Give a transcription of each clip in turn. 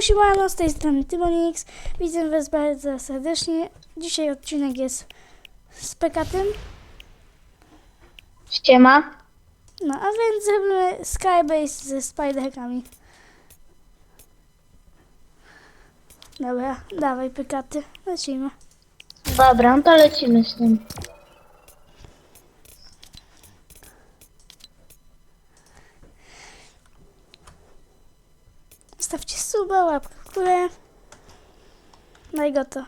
siemano, z tej strony Tymonix. Witam Was bardzo serdecznie. Dzisiaj odcinek jest z Pekatym. Ściema. No, a więc zrobimy Skybase ze Spiderkami. Dobra, dawaj Pekaty, lecimy. Dobra, no to lecimy z tym. Łapkę w górę. No i gotowe.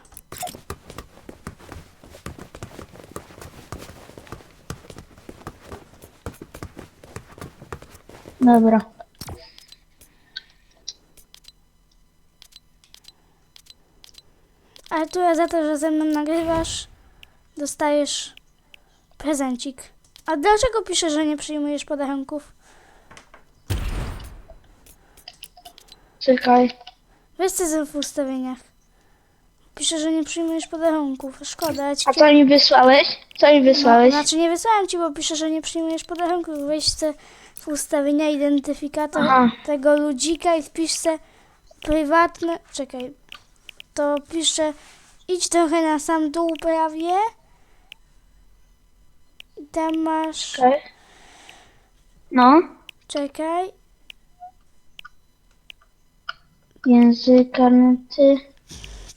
Dobra. Artura, za to, że ze mną nagrywasz, dostajesz prezencik. A dlaczego piszesz, że nie przyjmujesz podarunków? Czekaj. Weź co w ustawieniach. Pisze, że nie przyjmujesz podarunków. Szkoda, ci A co mi wysłałeś? Co mi no, wysłałeś? Znaczy nie wysłałem ci, bo pisze, że nie przyjmujesz podarunków. Weź se w ustawienia identyfikator Aha. tego ludzika i wpisz se prywatne... Czekaj. To pisze idź trochę na sam dół prawie. I tam masz... Czekaj. No. Czekaj. Język karty.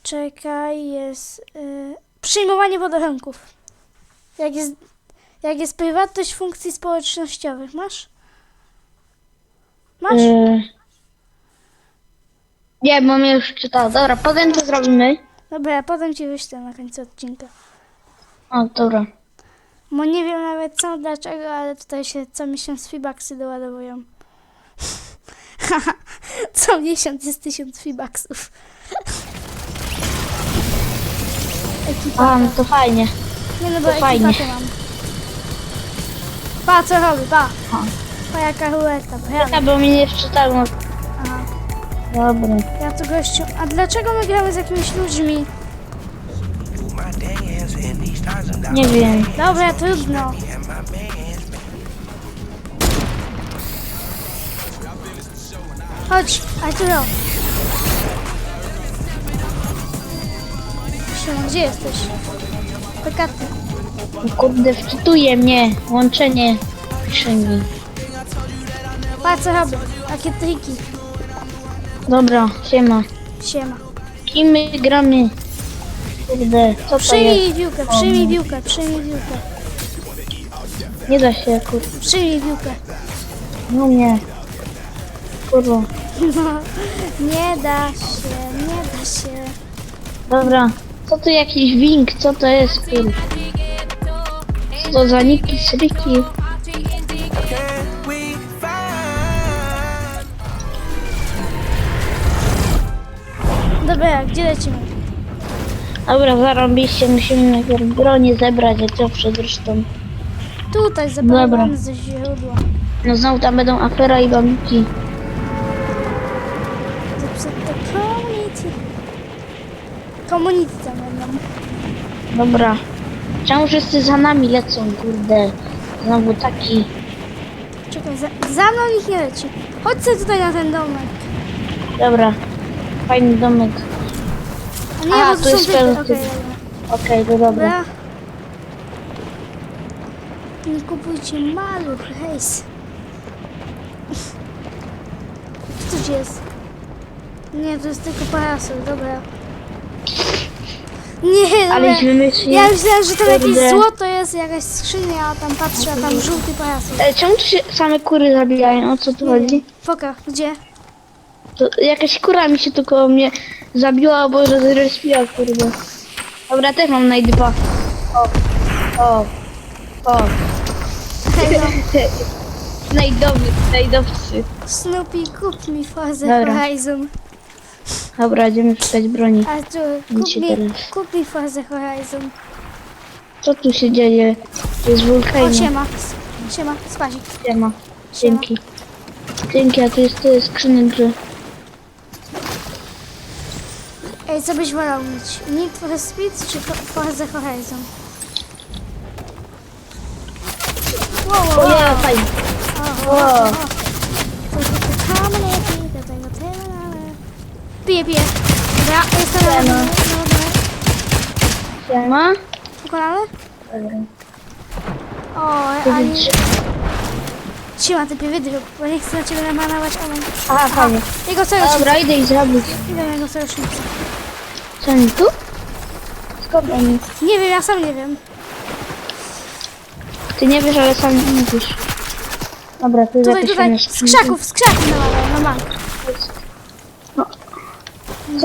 Czekaj, jest y, przyjmowanie podarunków. Jak jest, jak jest prywatność funkcji społecznościowych, masz? Masz? Yy. Nie, mnie już czytał. Dobra, potem to zrobimy. Dobra, potem ci wyślę na końcu odcinka. O, dobra. Bo nie wiem nawet co, dlaczego, ale tutaj się co miesiąc feebacksy doładowują. co miesiąc jest tysiąc feebacksów. Ekipa. A, no to fajnie. Nie no bo to fajnie. mam. Pa, co robi, pa. Ha. Pa, jaka ruleta, brawo. Ja, bo mnie nie wczytało. Aha. Dobra. Ja tu gościu. A dlaczego my gramy z jakimiś ludźmi? Nie wiem. Dobra, trudno. Chodź, Arturo. Siema, gdzie jesteś? Pekaty. No Kurde, wczytuje mnie. Łączenie. Pisze mi. Pa, co robię? Takie triki. Dobra, siema. Siema. Kim my gramy? Kurde, co to jest? Przyjmij piłkę, przyjmij piłkę, przyjmij piłkę. Nie da się, kurde. Przyjmij piłkę. No nie. Kurwa. Nie da się, nie da się. Dobra. Co to jakiś wink? Co to jest, kurde? Co to za niki, sriki? Dobra, gdzie lecimy? Dobra, zarobiście musimy najpierw bronię zebrać, jak zawsze zresztą. Tutaj zabrałem ze źródła. No znowu tam będą afera i bambiki. Tam będą. Dobra. Czemu wszyscy za nami lecą, kurde? Znowu taki. Czekaj, za, za mną nikt nie leci. Chodź sobie tutaj na ten domek. Dobra. Fajny domek. A nie, A, bo tu to są jest typy. pełny Okej, to dobra. Dobra. Nie kupujcie maluch, hejs. Co tu jest? Nie, to jest tylko parasol, dobra. Nie, dobra. Aleś wymyślił. Ja myślałem, że tam jakieś Kurde. złoto jest, jakaś skrzynia, a tam patrzę, a tam żółty parasol. E, czemu tu się same kury zabijają? O co tu chodzi? Foka, gdzie? To jakaś kura mi się tu koło mnie zabiła, bo że zrespiła, kurde. Dobra, też mam najdypa. O, o, o. Hej, no. Najdoby, najdowcy. Snoopy, kup mi Forza Dobra. Horizon. Dobra, idziemy szukać broni. Artur, Nic kup się mi, teraz. kup mi Forza Horizon. Co tu się dzieje? To jest O, wulkan. siema. Siema, spazik. Siema. Dzięki. Dzięki, a tu jest tyle skrzynek, że... Ej, co byś wolał mieć? Need for Speed czy Fo- Forza Horizon? Wow, wow, O wow. nie, fajnie. O, o, o, o. Piję, piję. Dobra, jestem na Siema. na- Siema. Pokonany? Dobra. O, ani... Trzyma typie wydruk, bo nie chcę na ciebie namanować, ale... Aha, fajnie. Jego sojusznik. Dobra, idę ich zrobić. Idę na jego sojusznika. Co oni tu? Skąd oni? Nie wiem, ja sam nie wiem. Ty nie wiesz, ale sam mówisz. Dobra, tu Tutaj, jakieś tutaj, z krzaków, z krzaków nawalają, na bank.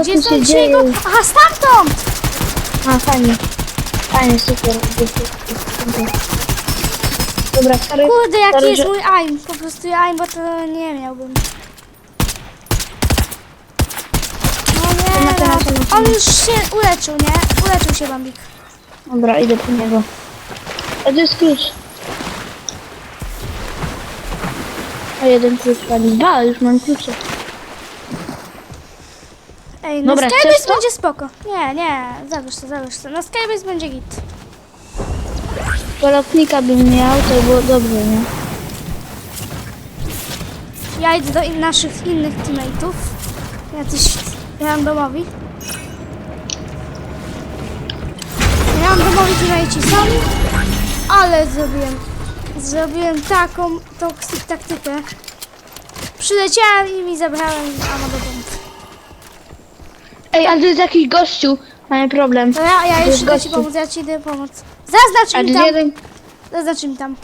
Co Gdzie tu są się jego... Aha, stamtąd! A, fajnie. Fajnie, super. Dobra, stary. Kurde, jaki stary, jest że- mój aim. Po prostu aim, bo to nie miałbym. No nie, no. On już się uleczył, nie? Uleczył się Bambik. Dobra, idę po niego. A to jest klucz. A jeden klucz pani. Ba, już mam klucze. Ej, no Dobra, Skybase chcesz to? będzie spoko. Nie, nie, zabierz to, zabierz to. No Skybase będzie git. Polotnika bym miał, to było dobrze, nie? Ja idę do in naszych innych teammateów. Jacyś randomowi. Randomowi teammateci są. Ale zrobiłem. Zrobiłem taką toxic taktykę. Przyleciałem i mi zabrałem ammo do bomb. Ej, ale to jest jakiś gościu. Mamy problem. To ja, ja już idę ci gościu. pomóc, ja ci idę pomóc. Zaznacz jest tam. jeden... Zaznacz im tam.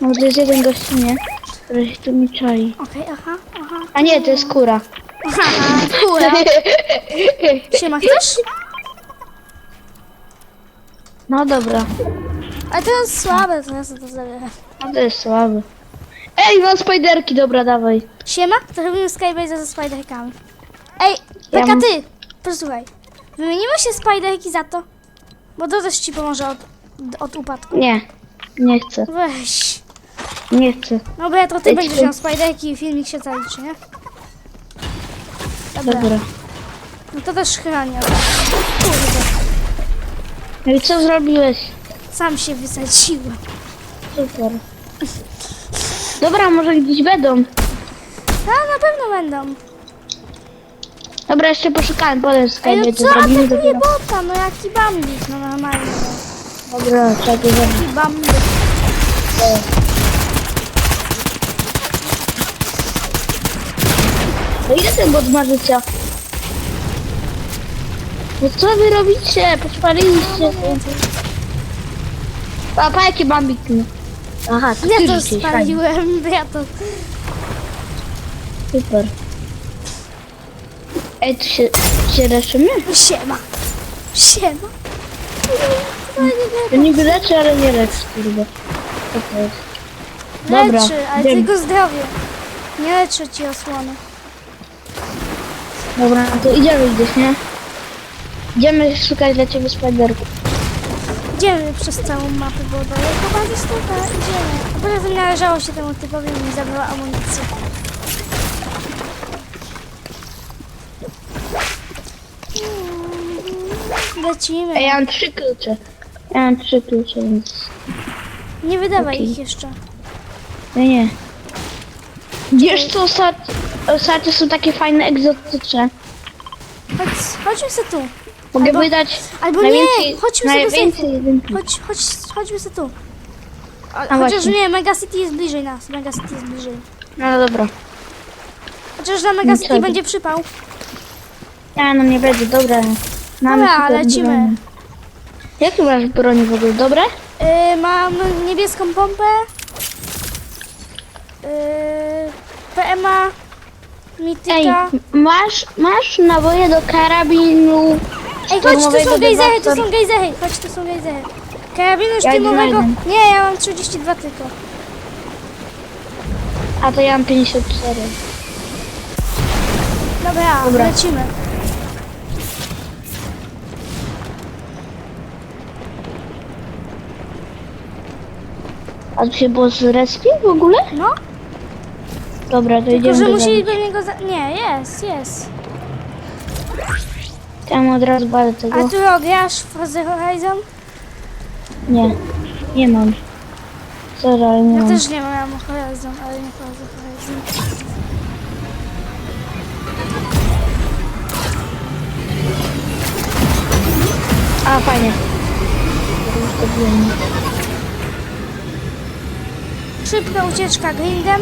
No to jest jeden gościu, nie? Który się tu mi czai. Okej, aha, aha. A nie, to jest kura. Aha, kura. Siema, chcesz? No dobra. Ale to jest słabe, to ja sobie to zabierę. No to jest słaby. Ej, mam spiderki, dobra, dawaj. Siema, to robimy Skybase ze spiderkami. Ej, Ja Beka, mam- ty! Posłuchaj. Wymienimy się spiderki za to? Bo to też ci pomoże od, od upadku. Nie, nie chcę, Weź. nie chcę. No bo ja to ty Ej, będziesz ty- miał spiderki i filmik się zaliczy, nie? Dobra. Dobra. No to też chroni. od- Kurde, No i co zrobiłeś? sam się wysadziłem. Super. Dobra, może gdzieś będą. A, na pewno będą. Dobra, jeszcze poszukałem, potem Ej, no co atakuje bota? No jaki bambik, no normalnie. Dobra, trzeba to zrobić. Jaki bambik. No ile ten bot ma życia? No co wy robicie? Poczwaliliście. A pa jakie bambiki? Aha, to ty Ja to rzuciłeś, fajnie. spaliłem, ja to... Super. Ej, tu się, się leczymy? Siema. Siema. To niby leczy, ale nie leczy, to jest? Dobra, Leczy, ale wiem. tylko zdrowie. Nie leczy ci osłony. Dobra, no to idziemy gdzieś, nie? Idziemy szukać dla ciebie spiderków. Idziemy przez całą mapę, bo daleko bardzo stuka. Idziemy. A poza tym należało się temu typowi i zabrała amunicję. Mm, Lecimy. Ej, ja mam trzy klucze. Ja mam trzy klucze, więc... Nie wydawaj Okej. ich jeszcze. Nie, nie. Wiesz co, ostatnio, są takie fajne egzotyczne. Chodź, chodźmy se tu. Mogę Albo- wydać Albo nie, chodźmy sobie najwięcej jedynki. Chodź, chodź, chodźmy se tu. A, A chociaż właśnie. nie, Mega City jest bliżej nas. Mega City jest bliżej. No dobra. Chociaż na Mega City Niczego. będzie przypał. Ja, no nie będzie, dobra. Mamy Dobra, super lecimy. broń. Jakie masz broni w ogóle? Dobre? Yy, mam niebieską pompę. Yy, PMA. Ej, Mityka. masz, masz naboje do karabinu Ej, chodź, tu są gejzery, tu są gejzery. Chodź, tu są gejzery. Karabinu znajdę. Nie, ja mam 32 tylko. A to ja mam 54. Dobra, Dobra. lecimy. A tu się było z respi w ogóle? No, Dobra, to tylko idziemy że do musieliby niego za... Nie, jest, jest. Tam od razu balę A tego. ty grasz w Forza Horizon? Nie, nie mam. Sorry, ale nie Ja mam. też nie mam, Horizon, ale nie Forza Horizon. A, fajnie. Szybka ucieczka grindem.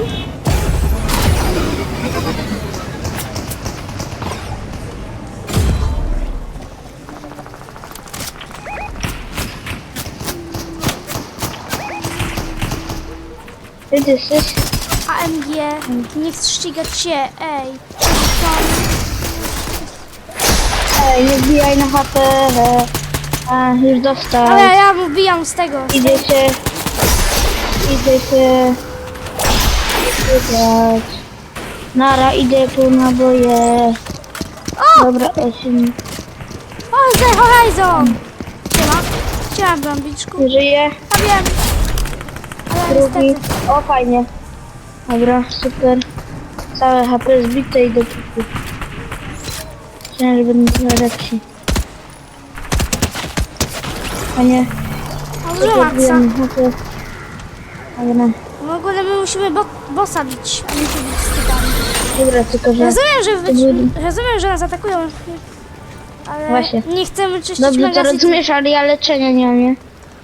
Ty jesteś? AMG. Nie chcę ścigać się. Ej. Ej, nie wbijaj na chatę. A, już dostał. Ale ja mu wbijam z tego. Idę się... Idę się... Wygrać. Nara, idę po naboje. O! Dobra, osiem. O, The Horizon! Siema. Siema, bambiczku. Żyje. Drugi. O, fajnie. Dobra, super. Całe HP zbite i do piku. Myślałem, że będę tyle lepsi. A nie, O, dużo maksa. zrobiłem HP. Dobra, W ogóle my musimy bo bossa bić, a nie się bić z typami. dobra, tylko że... Rozumiem, że, wy... rozumiem, że nas atakują. Ale Właśnie. nie chcemy czyścić Dobrze, to magazynu. rozumiesz, ale ja leczenia nie mam, nie?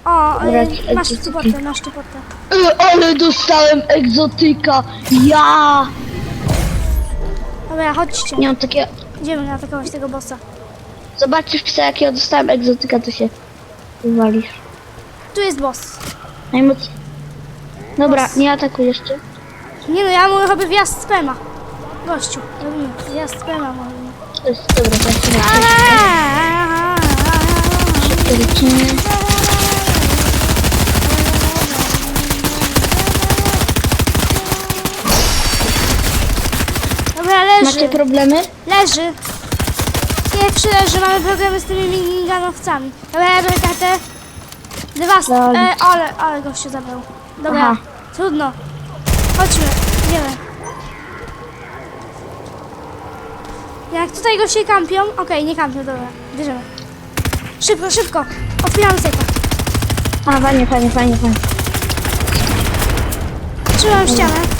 O, Dobra, ci- masz ci- tupotę, masz tupotę. E, ale dostałem egzotyka! Ja! Dobra, chodźcie. Nie mam takiego... Idziemy atakować tego bossa. Zobaczysz, psa, jakiego dostałem egzotyka, to się wywalisz. Tu jest boss. Najmocniej. Dobra, nie atakuj jeszcze. Nie no, ja mu robię wjazd spema. Gościu, robimy wjazd spema możemy. To jest dobra, to jest dobra. Aaaa! Macie problemy? Leży. Pierwszy leży, mamy problemy z tymi miniganowcami. Dobra, kartę. Dwa, st- Lol. e, ale, ale gościu zabrał. Dobra, Aha. trudno. Chodźmy, idziemy. Jak tutaj goście kampią, okej, nie kampią, dobra, bierzemy. Szybko, szybko, otwieramy sejfa. A, fajnie, fajnie, fajnie, fajnie. Trzymam ścianę.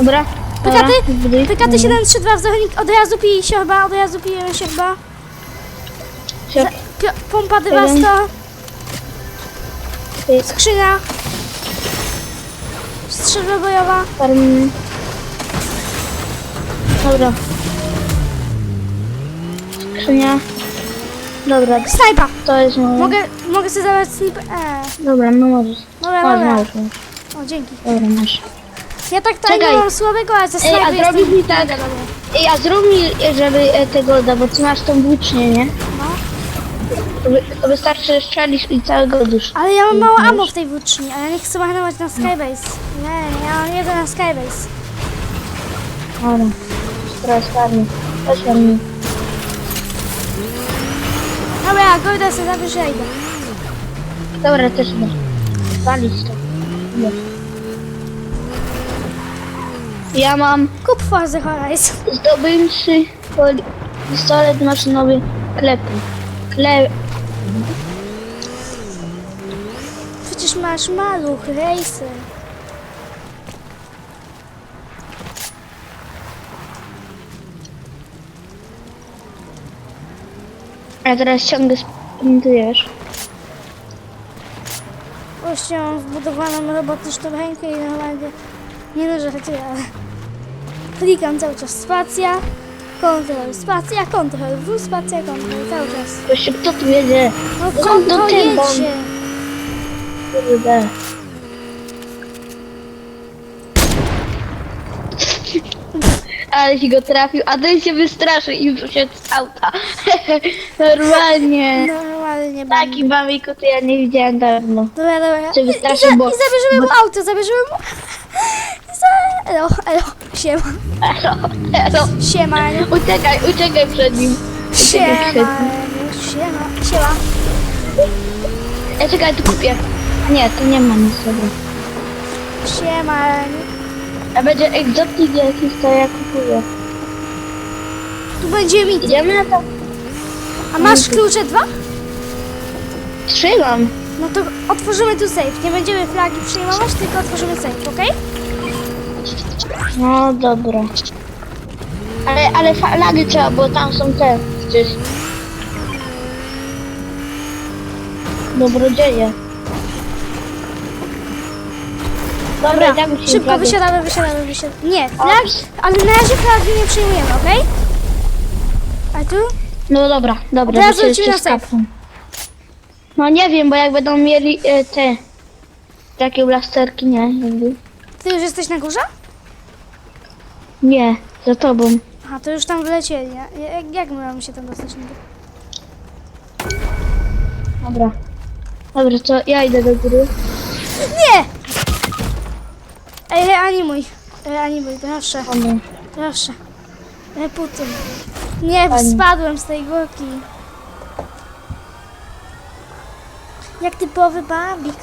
Dobra. Pykaty, dobra, pykaty 732 wzornik, od razu pije się chyba, od razu pijemy się chyba. Siop. Pio- Pompa Pyk. skrzynia. Strzelba bojowa. Farm. Dobra. Skrzynia. Dobra, Snajpa! to jest moje. Mogę, mogę sobie zabrać snip... Eee, Dobra, no możesz. dobra, Możesz, dobra. O, dzięki. Dobra, masz. Ja tak tutaj nie Czekaj. mam słabego, ale ze Ej, a jestem... zrobisz mi tak? Ej, a zrób mi, żeby e, tego da, bo ty masz tą włócznię, nie? No. To, wy, to wystarczy, strzelisz i całego dusz. Ale ja mam mało ammo w tej włóczni, a ja nie chcę marnować na Skybase. Nie, ja mam jeden na Skybase. Dobra. Teraz farmy. Chodź farmy. Dobra, Golda sobie zabierz, ja idę. Dobra, też idę. Walić to. Idę. Ja mam Kup Forza Horizon. zdobywczy poli- pistolet maszynowy klepy. Klep. Przecież masz maluch, racer. A teraz ciągle sprintujesz. Właśnie mam wbudowaną robotyczną rękę i normalnie... Nie no, żartuję, ale... Klikam cały czas spacja, kontrol, spacja, kontrol, w, spacja, kontrol, cały czas. Gościu, kto tu jedzie? No No, do kontrol tego. jedzie. Kurde. Ale się go trafił, a ten się wystraszy i wyszedł z auta. Normalnie. Normalnie Taki mamiku to ja nie widziałem dawno. Dobra, dobra. Cię I, wystraszył, za, bo- I zabierzemy mu auto, zabierzemy mu... Elo, elo, siema, Elo, elo. siema? Uciekaj, uciekaj przed nim. Uciekaj przed siema, nim. siema, siema. Ja czekaj, tu kupię. Nie, tu nie ma nic dobra. Siema, A będzie egzotyk jakiś, to ja kupuję. tu będzie mit. Idziemy na to? A masz klucze dwa? Trzymam. No to otworzymy tu safe. Nie będziemy flagi przejmować, tylko otworzymy safe, okej? No dobra. Ale, ale flagi trzeba, bo tam są te gdzieś. Dobrodzieje. Dobra, tak musimy Szybko flagi. wysiadamy, wysiadamy, wysiadamy. Nie, O, flagi, ale na razie flagi nie przyjmujemy, okej? A tu? No dobra, dobra. Teraz to się jeszcze na safe. skapną. No nie wiem, bo jak będą mieli e, te takie blasterki, nie, jakby. Ty już jesteś na górze? Nie, za tobą. Aha, to już tam wlecieli. nie? Jak, jak się tam dostać niby? Dobra. Dobra, to ja idę do góry. Nie! Ej, reanimuj. Reanimuj, proszę, Dobra. proszę. Reputuj. Nie, bo Pani. spadłem z tej górki. Jak typowy babik.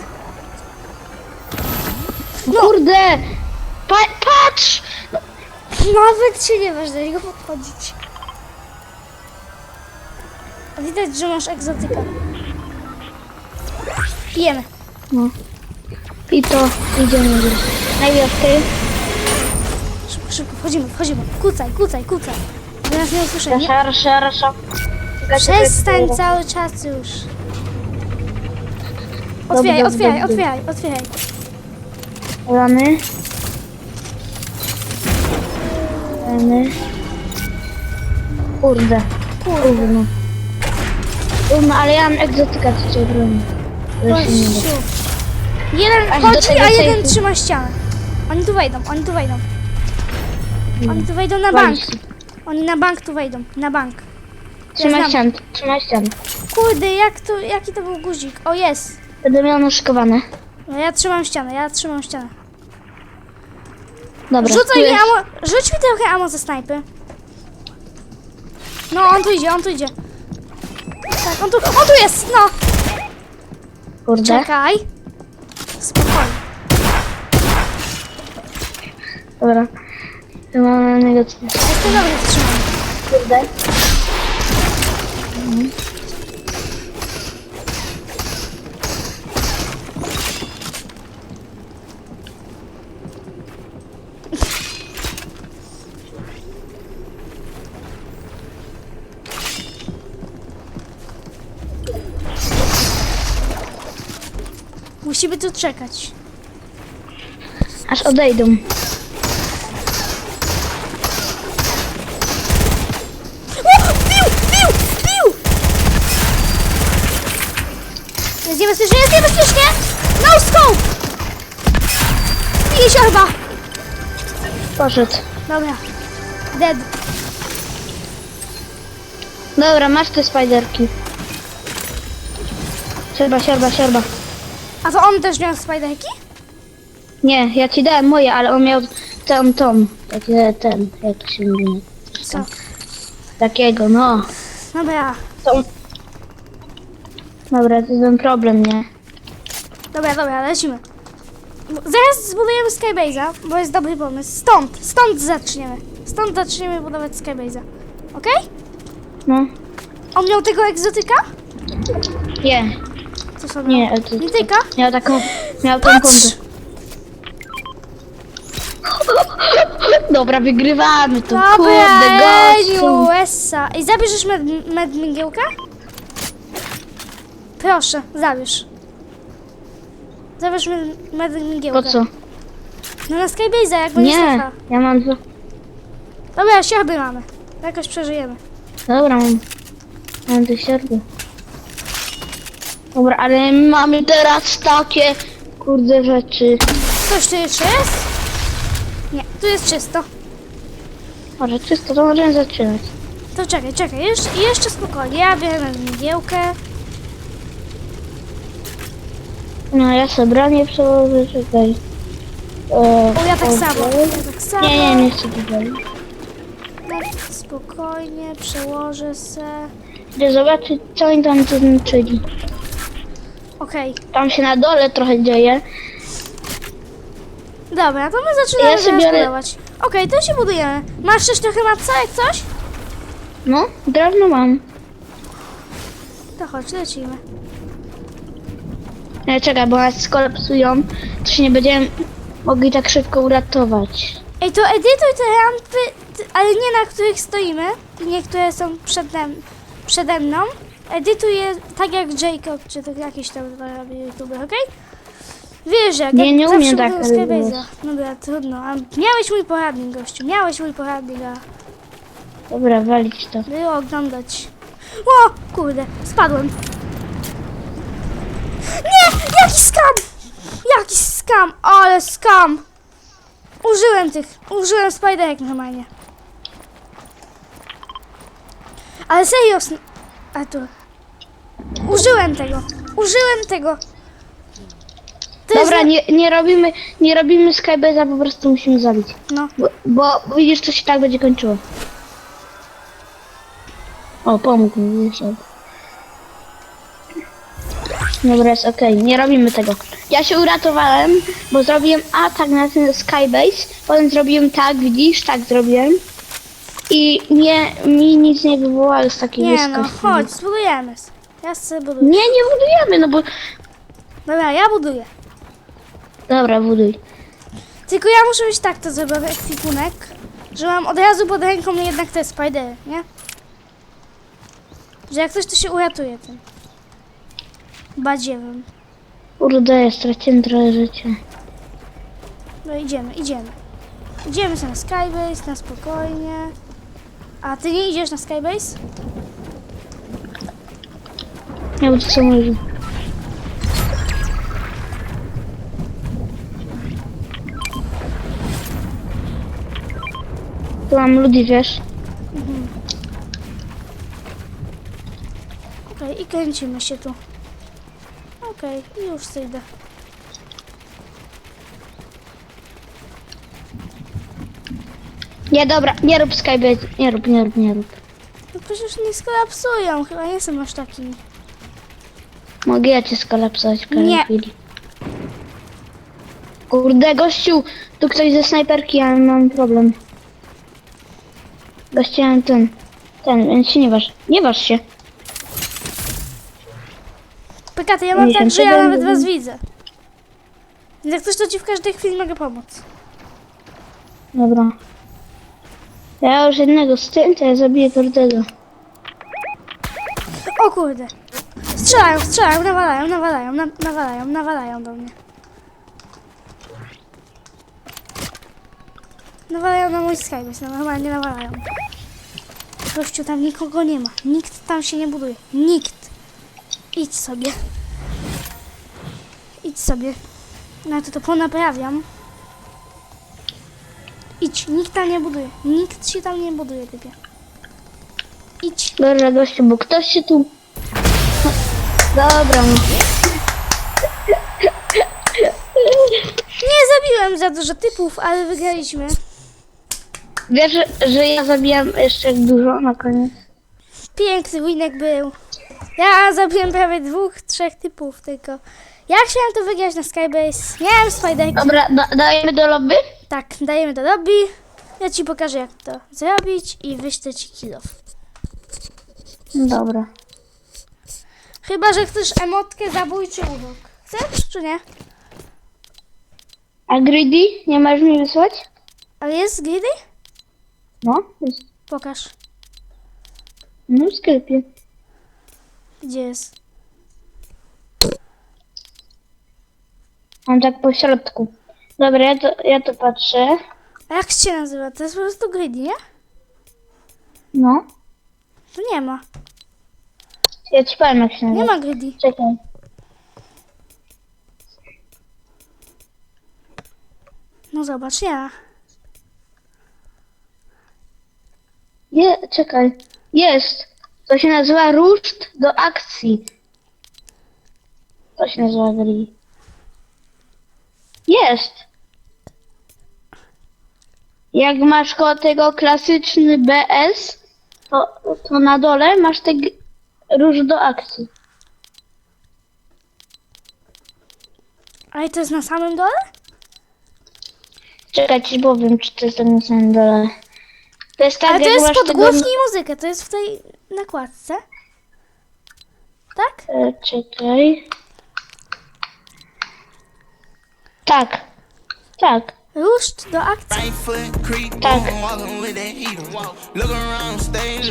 No. Kurde! Pa patrz! Nawet się nie masz do niego podchodzić. Widać, że masz egzotykę. Pijemy. No. I to idziemy. Najpierw ty. Szybko, szybko, wchodzimy, wchodzimy. Kucaj, kucaj, kucaj. Wy nas nie usłyszeli. Nie? Rasza. Przestań cały czas już. Otwieraj, otwieraj, otwieraj, otwieraj. Rany. Rany. Kurde. Kurde. Ale ja mam egzotyka broni. Nie da. Gościu. Jeden do chodzi, a jeden sejfu. trzyma ścianę. Oni tu wejdą, oni tu wejdą. Oni tu wejdą na bank. Oni na bank tu wejdą, na bank. Trzymaj znam. ścian, trzymaj ścian. Kurde, jak to, jaki to był guzik? O, jest. Będę miał naszykowane. No ja trzymam ścianę, ja trzymam ścianę. Dobra. Rzucaj mi amo, rzuć mi trochę amo ze snajpy. No, on tu idzie, on tu idzie. Tak, on tu, on tu jest, no. Kurde. Czekaj. Spokojnie. Dobra. Tu mamy. Ja Jestem dobry w trzymaniu. Kurde. Musimy tu czekać. Aż odejdą. O! Wbił! Wbił! Wbił! Jest niebezpiecznie, jest niebezpiecznie! No scope! Bije się chyba! Poszedł. Dobra. Dead. Dobra, masz te spiderki. Siorba, siorba, siorba. A to on też miał spiderki? Nie, ja ci dałem moje, ale on miał ten tom. Taki ten, jak to się mówi. Co? Takiego, no. Dobra. To... Dobra, to ten problem, nie? Dobra, dobra, lecimy. Zaraz zbudujemy Skybase'a, bo jest dobry pomysł. Stąd, stąd zaczniemy. Stąd zaczniemy budować Skybase'a. Okej? No. On miał tego egzotyka? Nie, Co sobie? nie, to... Mityka? Miał taką... Miał tą Patrz! pompę. Dobra, wygrywamy to, Dobra, kurde, Eniu, gościu. Essa. I zabierzesz med, med? Proszę, zabierz. Zabierz med, med. Po co? No na Skybase'a, jak będzie Nie, ja mam dwa... Dobra, siorby mamy. Jakoś przeżyjemy. Dobra, mam... Mam te siorby. Dobra, ale mamy teraz takie, kurde, rzeczy. Coś tu jeszcze jest? Nie, tu jest czysto. Może czysto, to możemy zaczynać. To czekaj, czekaj, jeszcze, jeszcze spokojnie. Ja biorę med migiełkę. No, ja sobie bronię przełożę, czekaj. E, O, ja tak samo. Ja tak samo. Nie, nie, nie chcę tutaj. Tak, spokojnie, przełożę se. Idę zobaczyć, co oni tam zaznaczyli. Okej, Tam się na dole trochę dzieje. dobra, to my zaczynamy Ja sobie teraz biorę- budować. Okej, to się budujemy. Masz też trochę matca, jak coś? No, drewno mam. To chodź, lecimy. Nie, czekaj, bo nas skolapsują, to się nie będziemy mogli tak szybko uratować. Ej, to edytuj te rampy, ale nie na których stoimy, nie które są przede, przede mną. Edytuj je tak jak Jacob, czy to jakiś tam robi youtuber, okej? Wiesz, jak Nie, nie umiem tak. Dobra, trudno. A miałeś mój poradnik, gościu, miałeś mój poradnik, a Dobra, walić to. było oglądać. O, kurde, spadłem. Nie, jaki skam! Jaki skam, ale skam! Użyłem tych, użyłem spiderek normalnie. Ale serio, Artur. Użyłem tego, użyłem tego. To Dobra, jest... nie, nie robimy, nie robimy Skybase'a, po prostu musimy zabić. No, Bo, bo widzisz, to się tak będzie kończyło. O, pomógł mi, wyszedł. Dobra, jest okej, nie robimy tego. Ja się uratowałem, bo zrobiłem atak na ten Skybase, potem zrobiłem tak, widzisz, tak zrobiłem. I nie, mi nic nie wywołało z takiej nie no, chodź, spróbujemy. Ja sobie buduję. Nie, nie budujemy, no bo... Dobra, ja buduję. Dobra, buduj. Tylko ja muszę mieć tak to zrobiony ekwipunek, że mam od razu pod ręką jednak te spidery, nie? Że jak coś to się uratuje tym. Badziewem. Kurde, ja straciłem trochę życia. No idziemy, idziemy. Idziemy sobie na Skybase, na spokojnie. A ty nie idziesz na Skybase? Nie, to są ludzie. Tu mam ludzi, wiesz? Okej, i kręcimy się tu. Okej, już zejdę. Nie, dobra, nie rób Skybase, nie rób, nie rób, nie rób. No przecież nie skolapsują, chyba nie są aż taki. Mogę ja cię skolapsować w każdej Nie. chwili. Kurde, gościu, tu ktoś ze snajperki, ale mam problem. Gościu, ja mam ten, ten, więc się nie waż, nie waż się. Pekaty, ja mam tak, że ja nawet was widzę. Więc jak coś, to ci w każdej chwili mogę pomóc. Dobra. Ja już jednego z tym, to ja zabiję każdego. O kurde. Strzelają, strzelają, nawalają, nawalają, na, nawalają, nawalają do mnie. Nawalają na mój skybase, no normalnie nawalają. Gościu, tam nikogo nie ma. Nikt tam się nie buduje. Nikt. Idź sobie. Idź sobie. No to to ponaprawiam. Idź, nikt tam nie buduje. Nikt się tam nie buduje, typie. Idź. Dobra, gościu, bo ktoś się tu... Dobra. Nie zabiłem za dużo typów, ale wygraliśmy. Wiesz, że- że ja zabijam jeszcze dużo na koniec? Piękny winek był. Ja zabiłem prawie dwóch, trzech typów tylko. Ja chciałem to wygrać na Skybase. Miałem spiderki. Dobra, da, dajemy do lobby? Tak, dajemy do lobby. Ja ci pokażę jak to zrobić i wyślę ci kilof. Dobra. Chyba, że chcesz emotkę zabójczy urok. Chcesz czy nie? A Greedy? Nie masz mi wysłać? Ale jest gridy? No, jest. Pokaż. No w sklepie. Gdzie jest? Mam tak po środku. Dobra, ja to, ja to patrzę. A jak się nazywa? To jest po prostu gridy, nie? No. To nie ma. Ja ci powiem jak się Nie nazywa. ma. Czekaj. No zobacz, nie ma. Je, czekaj. Jest. To się nazywa ruszt do akcji. To się nazywa Greedy. Jest. Jak masz koło tego klasyczny BS, to, to na dole masz te g- róż do akcji. Ale to jest na samym dole? Czekaj, ci powiem, czy to jest na samym dole. To jest tak, Ale to jak jest masz tego... muzykę, to jest w tej nakładce. Tak? E, czekaj. Tak. Tak. Ruszt do akcji. Tak.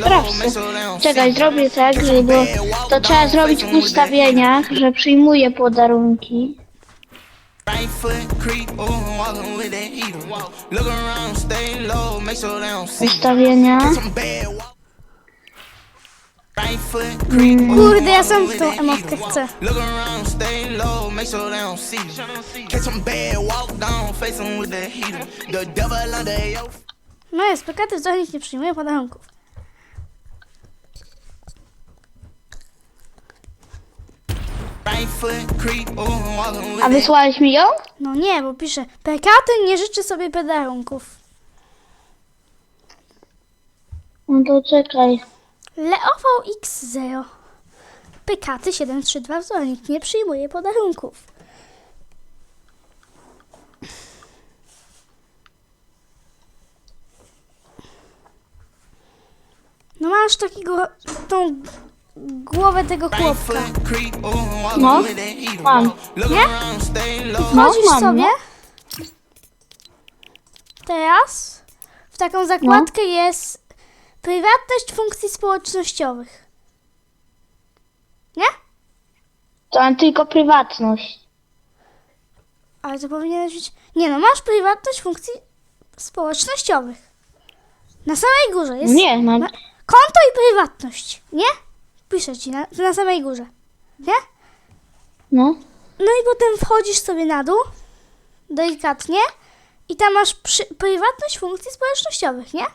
don't Czekaj, zrobię tak, żeby to trzeba zrobić w ustawieniach, że przyjmuję podarunki. Right foot creep, walking, walking with that heater. Look around, stay low, make sure they don't see. Ustawienia. Kurde, ja sam w tą emotkę chcę. Look around, stay low, make sure they don't see. Catch some bad walk down, face 'em with that heater. The devil under your No jest, pekaty wcale nie przyjmuje podarunków. right foot creep, walking, walking with A that wysłałeś mi ją? No nie, bo pisze, pekaty nie życzy sobie podarunków. No to czekaj. Leował X0. Pekaty 732 wzornik nie przyjmuje podarunków. No masz takiego, tą głowę tego creep, walking No, mam. Nie? No, Wchodzisz mam, sobie. no. Teraz w taką zakładkę jest prywatność funkcji społecznościowych. Nie? To mam tylko prywatność. Ale to powinieneś być. Nie no, masz prywatność funkcji społecznościowych. Na samej górze jest. Nie, mam. Ma- Konto i prywatność. Nie? Piszę ci na, na samej górze. Nie? No. No i potem wchodzisz sobie na dół. Delikatnie. I tam masz przy, prywatność funkcji społecznościowych, nie?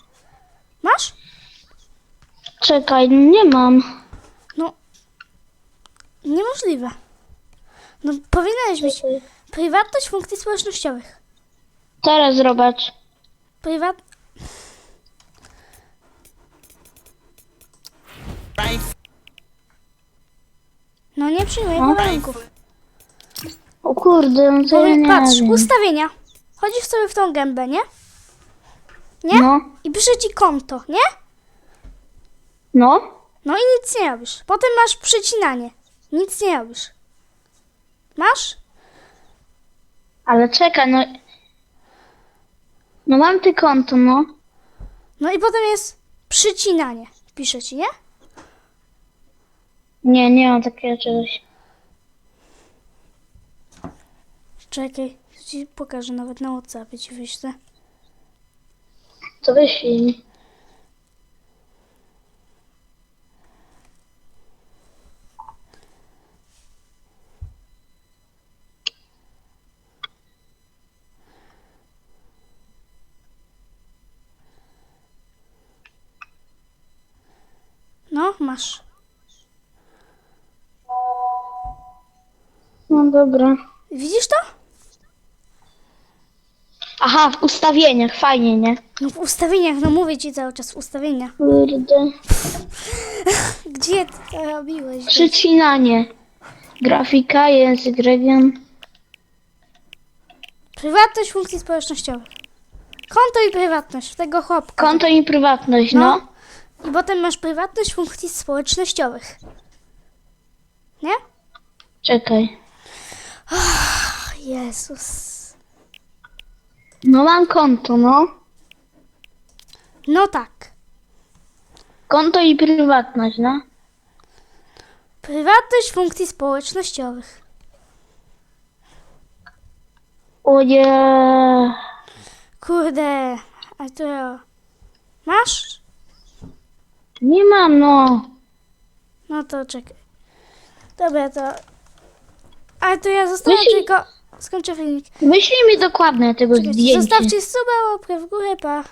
Masz? Czekaj, nie mam. Niemożliwe. No powinieneś być prywatność funkcji społecznościowych. Teraz zobacz. Prywat... No nie przyjmuję No. podarunków. O kurde, no to ja nie patrz, wiem. ustawienia. Chodzisz sobie w tą gębę, nie? Nie? No, I pisze ci konto, nie? no. No i nic nie robisz. Potem masz przycinanie. Nic nie robisz. Masz? Ale czekaj, no. No mam ty konto, no. No i potem jest przycinanie. Pisze ci, nie? Nie, nie mam takiego czegoś. Czekaj, ci pokażę nawet na WhatsAppie ci wyślę. To wyślij mi. No, masz. No dobra. Widzisz to? Aha, w ustawieniach, fajnie, nie? No w ustawieniach, no mówię ci cały czas, ustawienia. Kurde. Gdzie ty to robiłeś? Przycinanie. Grafika, język, region. Prywatność funkcji społecznościowych. Konto i prywatność tego chłopka. Konto i prywatność, no. I potem masz prywatność funkcji społecznościowych. Nie? Czekaj. Ach, Jezus. No mam konto, no. No tak. Konto i prywatność, no. Prywatność funkcji społecznościowych. O nie. Kurde. A to... Masz? Nie mam, no. No to czekaj. Dobra, to... Ale to ja zostawię Myśli- tylko... Skończę filmik. Wyślij mi dokładnie tego Czekajcie, zdjęcia. Zostawcie suba, łapkę w górę, pa.